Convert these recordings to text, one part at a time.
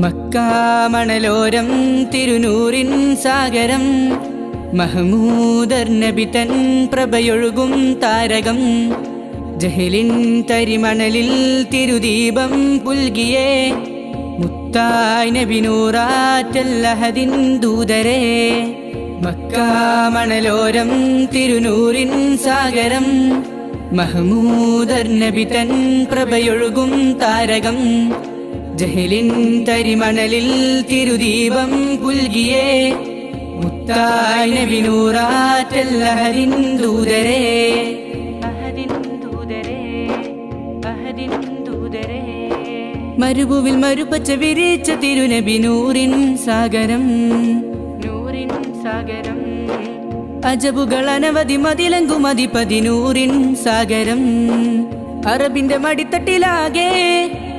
മക്കാമണലോരം തിരുനൂറിൻ സാഗരം. മഹമൂദർ നബി തൻ പ്രഭയൊഴുകും താരകം. ജഹലിൻ തരിമണലിൽ തിരുദീപം പുൽകിയേ. മുത്തായ് നബി നൂറാറ്റല്ലഹദിൻ ദൂതരേ. മക്കാമണലോരം തിരുനൂറിൻ സാഗരം. മഹമൂദർ നബി തൻ പ്രഭയൊഴുകും താരകം. ജഹലിൻ തരിമണലിൽ തിരുദീപം പുൽകിയേ. മുത്തായ നബി നൂറാറ്റല്ലഹദിൻ ദൂതരേ. മരുഭുവിൽ മരുപ്പച്ച വിരിച്ച തിരുനബി നൂറിൻ സാഗരം. നൂറിൻ സാഗരം. അജബുകൾ അനവധി മതിലങ്കും അതിപതിനൂറിൻ സാഗരം. അറബിന്റെ മടിത്തട്ടിലാകെ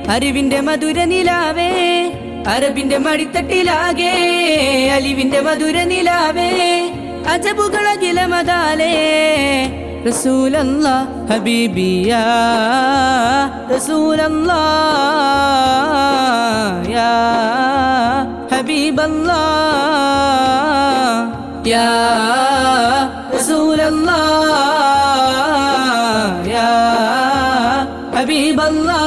അറിവിന്റെ മധുര നിലാവേ അറബിന്റെ മടിത്തട്ടിലാകെ അലിവിന്റെ മധുര നിലാവേ അജബുകൾ അഖിലമതാലേ. റസൂലല്ല ഹബീബിയ റസൂലല്ലാ യാ ഹബീബല്ലാ യാ റസൂലല്ലാ യാ ഹബീബല്ലാ.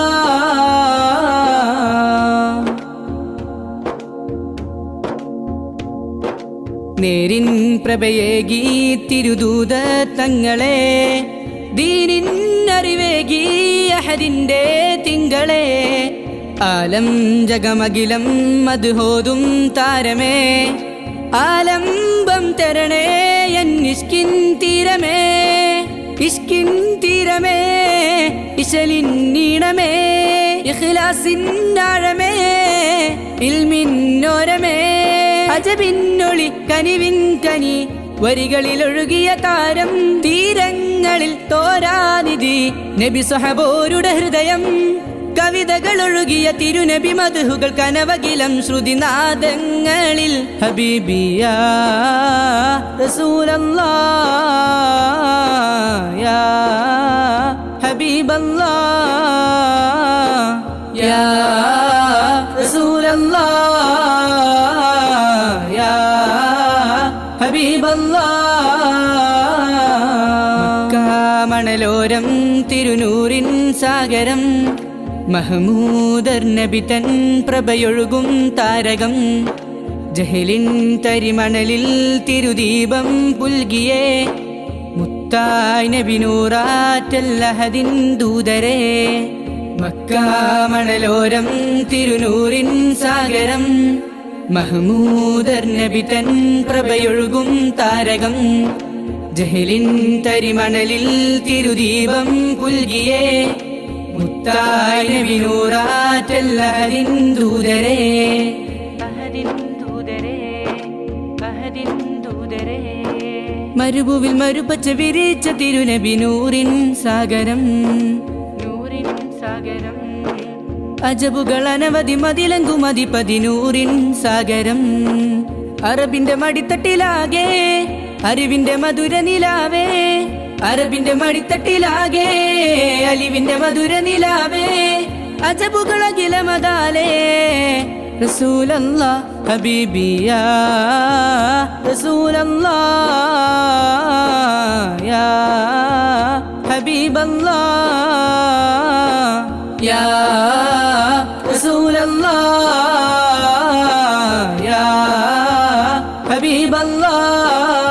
നേരിൻ പ്രഭയേകി തിരുദൂത തങ്ങളെ ദീനിൻ അറിവേകി അഹദിന്റെ തിങ്കളെ. ആലം ജഗമകിലം മധുഹോതും താരമേ ആലംബം തരണേ എന്നിഷ്കിൻ തീരമേ. ഇഷ്കിൻ തീരമേ ഇശലിൻ നീണമേ ഇഖ്ലാസിൻ ആഴമേ ഇൽമിന്നോരമേ അജബിന്നൊളി കനിവിൻ കനി വരികളിൽ ഒഴുകിയ താരം തീരങ്ങളിൽ തോരാനിധി നബി സഹബോരുടെ ഹൃദയം കവിതകൾ ഒഴുകിയ തിരുനബി മധുഹുകൾ കനവകിലം ശ്രുതിനാദങ്ങളിൽ. ഹബീബിയ റസൂലല്ലാ മണലോരം തിരുനൂറിൻ സാഗരം. മഹമൂദർ നബി തൻ പ്രഭയൊഴുകും താരകം. ജഹലിൻ തരിമണലിൽ തിരുദീപം പുൽകിയേ. മുത്തായ് നബിനൂറാറ്റല്ലഹദിൻ ദൂതരെ. മക്കാമണലോരം തിരുനൂറിൻ സാഗരം. മഹമൂദർ നബി തൻ പ്രഭയൊഴുകും താരകം. ജഹലിൻ തരിമണലിൽ തിരുദീപം പുൽകിയേ. മുത്തായ വിനൂറാറ്റല്ലഹരിൻ ദൂതരെ. മരുഭുവിൽ മരുപ്പച്ച വിരിച്ച തിരുനബി നൂറിൻ സാഗരം. നൂറിൻ സാഗരം. അജബുകൾ അനവധി മതിലങ്കുമതി അതിപതിനൂറിൻ സാഗരം. അറബിന്റെ മടിത്തട്ടിലാകെ അറിവിന്റെ മധുര നിലാവേ അറബിന്റെ മടിത്തട്ടിലാകെ അലിവിന്റെ മധുര നിലാവേ അജബുകൾ അഖിലമതാലേ റസൂലല്ലാ ഹബീബിയ റസൂലല്ലാ യാ ഹബീബല്ലാ യാ ah